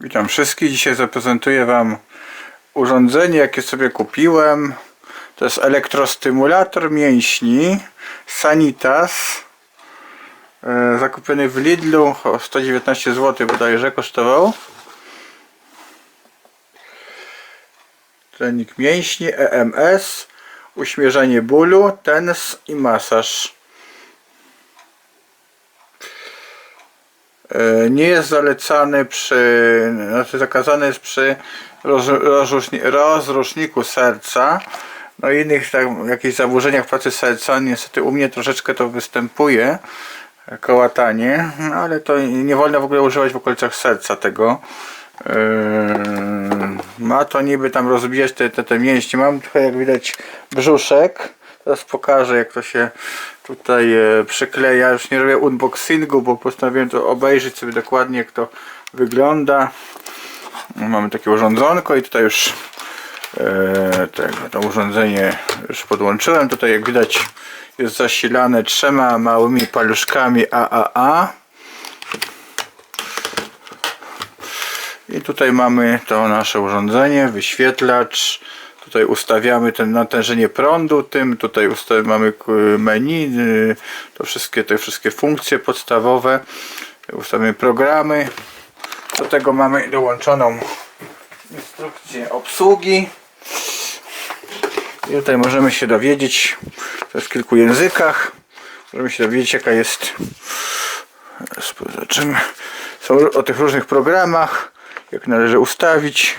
Witam wszystkich. Dzisiaj zaprezentuję Wam urządzenie, jakie sobie kupiłem. To jest elektrostymulator mięśni Sanitas. E, Zakupiony w Lidlu. O 119 zł bodajże kosztował. Trening mięśni, EMS, uśmierzenie bólu, tens i masaż. Nie jest zalecany przy, znaczy zakazany jest przy roz, rozruszni, rozruszniku serca, no i innych tak, jakichś zaburzeniach pracy serca, niestety u mnie troszeczkę to występuje, e, kołatanie, no ale to nie wolno w ogóle używać w okolicach serca tego. Yy, ma to niby tam rozbijać te, te, te mięśnie. Mam trochę jak widać brzuszek. Teraz pokażę jak to się tutaj e, przykleja. Już nie robię unboxingu, bo postanowiłem to obejrzeć sobie dokładnie jak to wygląda. Mamy takie urządzonko i tutaj już e, tego, to urządzenie już podłączyłem. Tutaj jak widać jest zasilane trzema małymi paluszkami AAA. I tutaj mamy to nasze urządzenie, wyświetlacz. Tutaj ustawiamy ten natężenie prądu tym, tutaj mamy menu, y, to wszystkie te wszystkie funkcje podstawowe. Ustawiamy programy. Do tego mamy dołączoną instrukcję obsługi. I tutaj możemy się dowiedzieć, w kilku językach, możemy się dowiedzieć jaka jest Zobaczymy. Są o tych różnych programach, jak należy ustawić.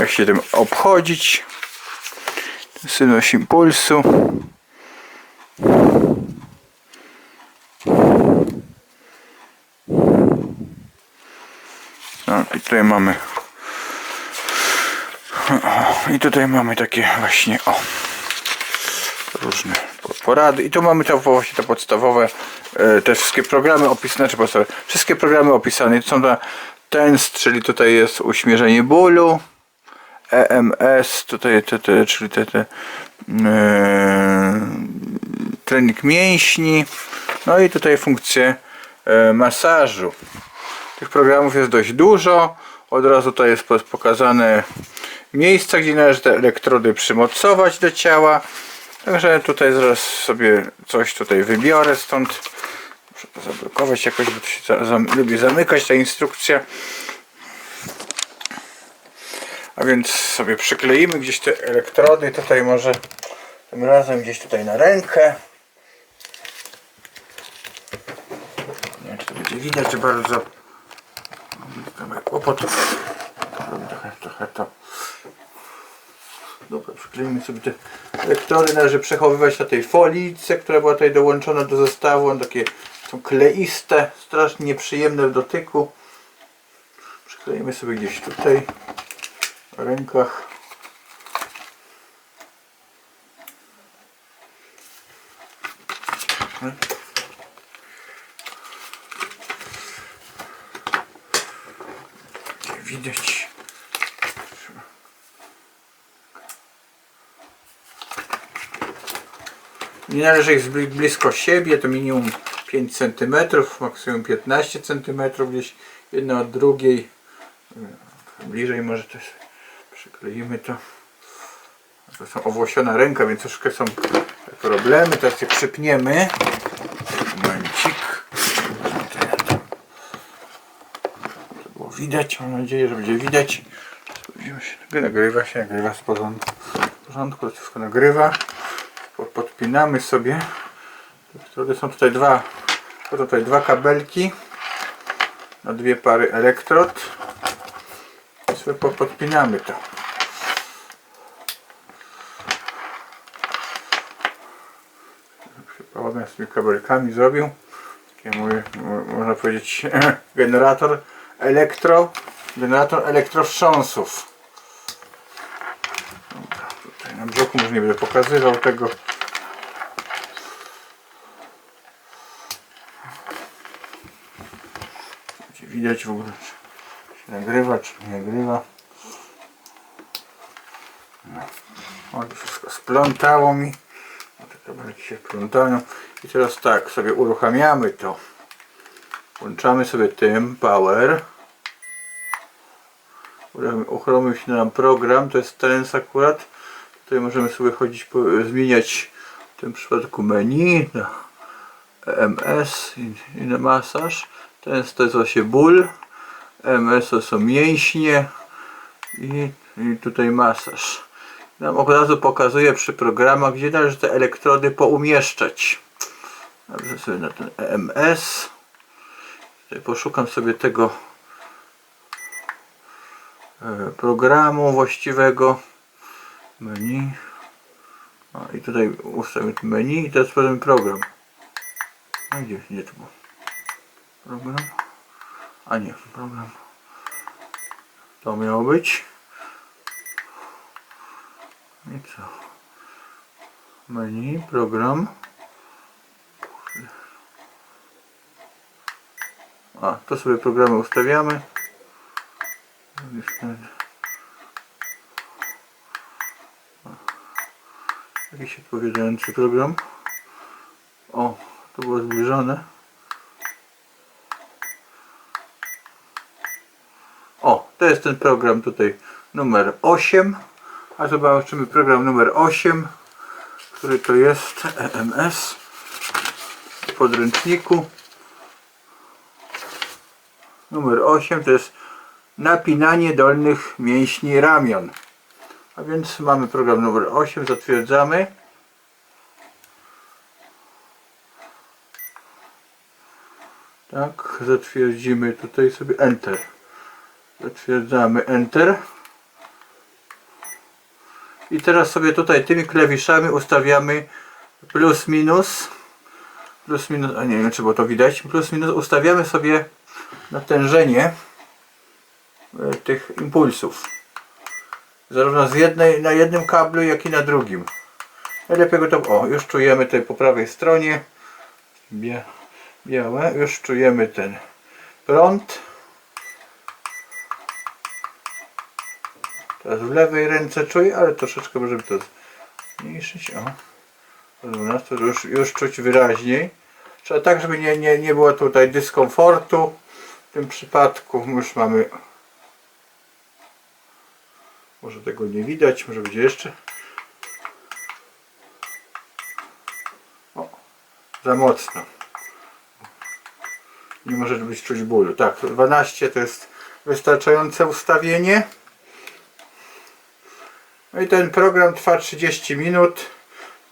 Jak się tym obchodzić. Synoś impulsu. Tak, i tutaj mamy. I tutaj mamy takie właśnie o różne po- porady i tu mamy to właśnie te podstawowe e, te wszystkie programy opisane, czy podstawowe, wszystkie programy opisane, są na TENS, czyli tutaj jest uśmierzenie bólu EMS, tutaj te, te czyli te, te e, trening mięśni no i tutaj funkcje e, masażu tych programów jest dość dużo od razu tutaj jest po- pokazane miejsca, gdzie należy te elektrody przymocować do ciała Także tutaj zaraz sobie coś tutaj wybiorę stąd. Muszę to zablokować jakoś, bo to się za, za, lubi zamykać ta instrukcja. A więc sobie przykleimy gdzieś te elektrody. Tutaj może tym razem gdzieś tutaj na rękę. Nie wiem czy to będzie widać bardzo. Mam kłopot. Trochę, trochę to. Dobra, przykleimy sobie te lektory. Należy przechowywać na tej folice, która była tutaj dołączona do zestawu. One takie są kleiste, strasznie nieprzyjemne w dotyku. Przykleimy sobie gdzieś tutaj rękach. Widać. Nie należy ich blisko siebie, to minimum 5 cm, maksimum 15 cm gdzieś jedna od drugiej. Bliżej może też przykleimy to. To są owłosiona ręka, więc troszkę są problemy. Teraz je przypniemy. Momencik. To było widać, mam nadzieję, że będzie widać. Sprawdzimy się. Nagrywa się, nagrywa z porządku. W porządku, to wszystko nagrywa po- podpinamy sobie są tutaj dwa są tutaj dwa kabelki na dwie pary elektrod sobie po- podpinamy to. Przypomnę z tymi kabelkami zrobił. Takie mój, mo- można powiedzieć generator elektro generator elektrowstrząsów Dobra, tutaj na brzuchu może nie będę pokazywał tego. Widać w ogóle nagrywa czy nie nagrywa no. o, wszystko splątało mi o, te kabelki się plątają i teraz tak sobie uruchamiamy to Włączamy sobie tym power. Uchromił się nam program, to jest ten akurat. Tutaj możemy sobie chodzić, po, zmieniać w tym przypadku menu na EMS i, i na masaż. Ten jest, to jest właśnie ból. EMS to są mięśnie i, i tutaj masaż. Nam od razu pokazuje przy programach, gdzie należy te elektrody poumieszczać. Dobrze sobie na ten EMS. Tutaj poszukam sobie tego e, programu właściwego. Menu. A, I tutaj ustawię menu i teraz powiem program. A gdzie, gdzie to było? Program? A nie, program. To miało być. I co? Menu, program. A, to sobie programy ustawiamy. Jakiś odpowiadający program. O, to było zbliżone. O, to jest ten program tutaj numer 8. A zobaczymy program numer 8, który to jest EMS w podręczniku. Numer 8 to jest napinanie dolnych mięśni ramion. A więc mamy program numer 8, zatwierdzamy. Tak, zatwierdzimy tutaj sobie Enter. Zatwierdzamy Enter. I teraz sobie tutaj tymi klawiszami ustawiamy plus minus. Plus minus, a nie wiem czy było to widać. Plus minus ustawiamy sobie natężenie e, tych impulsów. Zarówno z jednej, na jednym kablu, jak i na drugim. Najlepiej go to. O, już czujemy tutaj po prawej stronie. Bie, białe. Już czujemy ten prąd. Teraz w lewej ręce czuję, ale troszeczkę możemy to zmniejszyć. O. Do 12 już, już czuć wyraźniej. Trzeba tak, żeby nie, nie, nie było tutaj dyskomfortu. W tym przypadku już mamy może tego nie widać, może będzie jeszcze. O, za mocno. Nie może być czuć bólu. Tak, 12 to jest wystarczające ustawienie. No i ten program trwa 30 minut.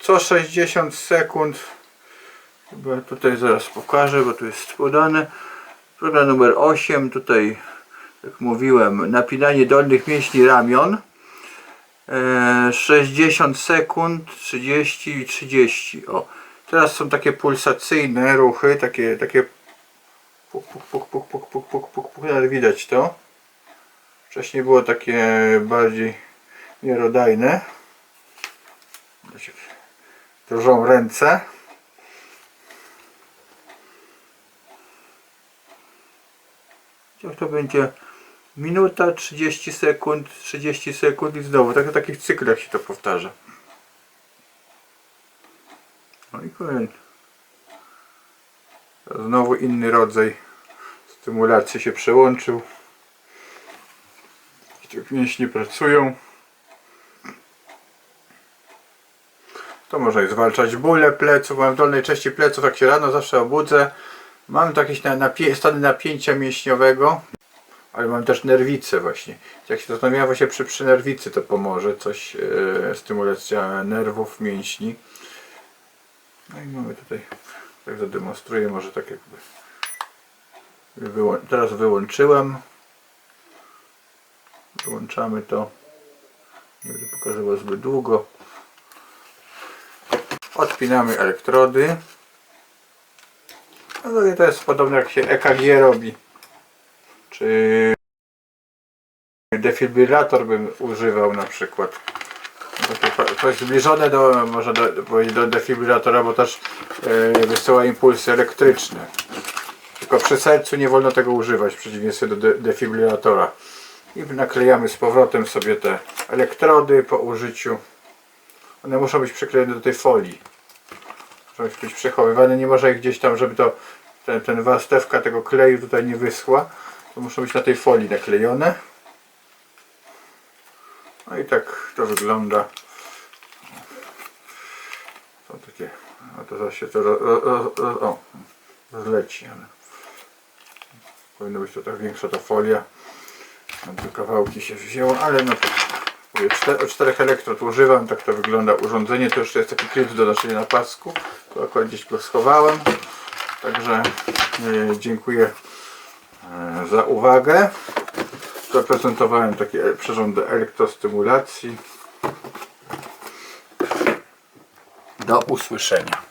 Co 60 sekund. Chyba tutaj zaraz pokażę, bo tu jest podane. Program numer 8, tutaj jak mówiłem, napinanie dolnych mięśni ramion. E, 60 sekund, 30 i 30. O, teraz są takie pulsacyjne ruchy, takie, takie puk, puk, puk, puk, puk, puk, puk, puk, puk, widać to. Wcześniej było takie bardziej jak Drżą ręce. Jak to będzie minuta, 30 sekund, 30 sekund i znowu, tak w takich cyklach się to powtarza. No i kolejny. Znowu inny rodzaj stymulacji się przełączył. Mięśnie pracują. To można i zwalczać bóle pleców. Mam w dolnej części pleców, jak się rano zawsze obudzę. Mam jakieś stany napięcia mięśniowego, ale mam też nerwicę właśnie. Jak się zastanawiałem właśnie przy, przy nerwicy to pomoże, coś, e, stymulacja nerwów, mięśni. No i mamy tutaj, tak zademonstruję, może tak jakby. Wyłą teraz wyłączyłem. Wyłączamy to. Nie będę pokazywał zbyt długo. Odpinamy elektrody. No to jest podobne jak się EKG robi. Czy defibrylator bym używał na przykład. Takie coś zbliżone do, może do, powiedzieć do defibrylatora, bo też e, wysyła impulsy elektryczne. Tylko przy sercu nie wolno tego używać, w przeciwieństwie do de defibrylatora. I naklejamy z powrotem sobie te elektrody po użyciu. One muszą być przyklejone do tej folii. Muszą być przechowywane, nie może ich gdzieś tam, żeby to ten, ten warstewka tego kleju tutaj nie wyschła, to muszą być na tej folii naklejone. No i tak to wygląda. Są takie, no to zaś się to ro, ro, ro, o, rozleci, ale powinno być to tak większa ta folia. Tam te kawałki się wzięło, ale no to czter, od czterech elektrod używam, tak to wygląda urządzenie. To jeszcze jest taki klips do noszenia na pasku. Tu akurat gdzieś go schowałem. Także e, dziękuję e, za uwagę. Zaprezentowałem takie e- przyrządy elektrostymulacji. Do usłyszenia.